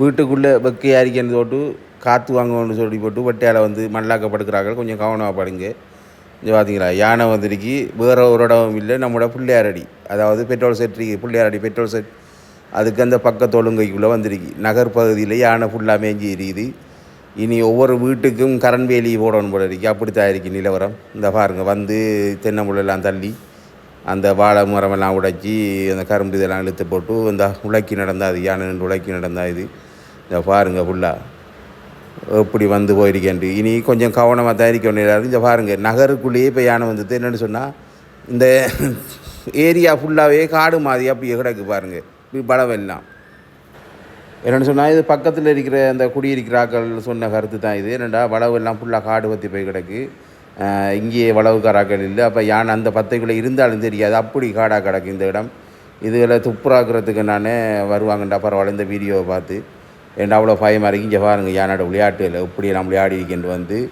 வீட்டுக்குள்ளே வெக்கையாக இருக்கேன்னு போட்டு காற்று வாங்கணும்னு சொல்லி போட்டு வட்டையால் வந்து மல்லாக்க படுக்கிறார்கள் கொஞ்சம் கவனமாக படுங்க. இங்கே பார்த்தீங்களா யானை வந்திருக்கு. வேறு ஒரு இடம் இல்லை. நம்மளோட பிள்ளையாரடி. அதாவது பெட்ரோல் செட் இருக்குது பிள்ளையாரடி பெட்ரோல் செட். அதுக்கு அந்த பக்கத்து ஒழுங்கைக்குள்ளே வந்திருக்கு. நகர் பகுதியில் யானை ஃபுல்லாக மேஞ்சி இருக்குது. இனி ஒவ்வொரு வீட்டுக்கும் கரண்ட் வேலி போடணும் போல அப்படி அப்படித்தான் இருக்குது நிலவரம். இந்த பாருங்கள் வந்து தென்னம்புள்ளெல்லாம் தள்ளி. அந்த வாழை மரமெல்லாம் உடைச்சி அந்த கரும்பு இதெல்லாம் இழுத்து போட்டு இந்த உழைக்கி நடந்தால் அது யானை நின்று உழைக்கி நடந்தா இது. இந்த பாருங்க ஃபுல்லாக எப்படி வந்து போயிருக்கேன்ட்டு இனி கொஞ்சம் கவனமாக தான் இருக்க வேண்டியதாக இந்த பாருங்கள் நகருக்குள்ளேயே இப்போ யானை வந்தது. என்னென்னு சொன்னால் இந்த ஏரியா ஃபுல்லாகவே காடு மாதிரி அப்படி கிடக்கு பாருங்கள் இப்படி பலவெல்லாம் என்னென்னு சொன்னால் இது பக்கத்தில் இருக்கிற அந்த குடியிருக்கிறாக்கள் சொன்ன கருத்து தான் இது. என்னென்னா வளவு எல்லாம் ஃபுல்லாக காடு பற்றி போய் கிடக்கு. அஹ் இங்கேயே வளவுக்காராக்கள் இல்லை. அப்போ யானை அந்த பத்தைக்குள்ளே இருந்தாலும் தெரியாது அப்படி காடாக கிடக்கு இந்த இடம். இதுகளை துப்புராக்குறதுக்கு நான் வருவாங்கண்டா பரவாயில்ல இந்த வீடியோவை பார்த்து. ஏன்டா அவ்வளோ பயமாக இருக்கு. இங்கே பாருங்கள் யானோட இல்லை எப்படி நான் விளையாடி இருக்கின்ற வந்து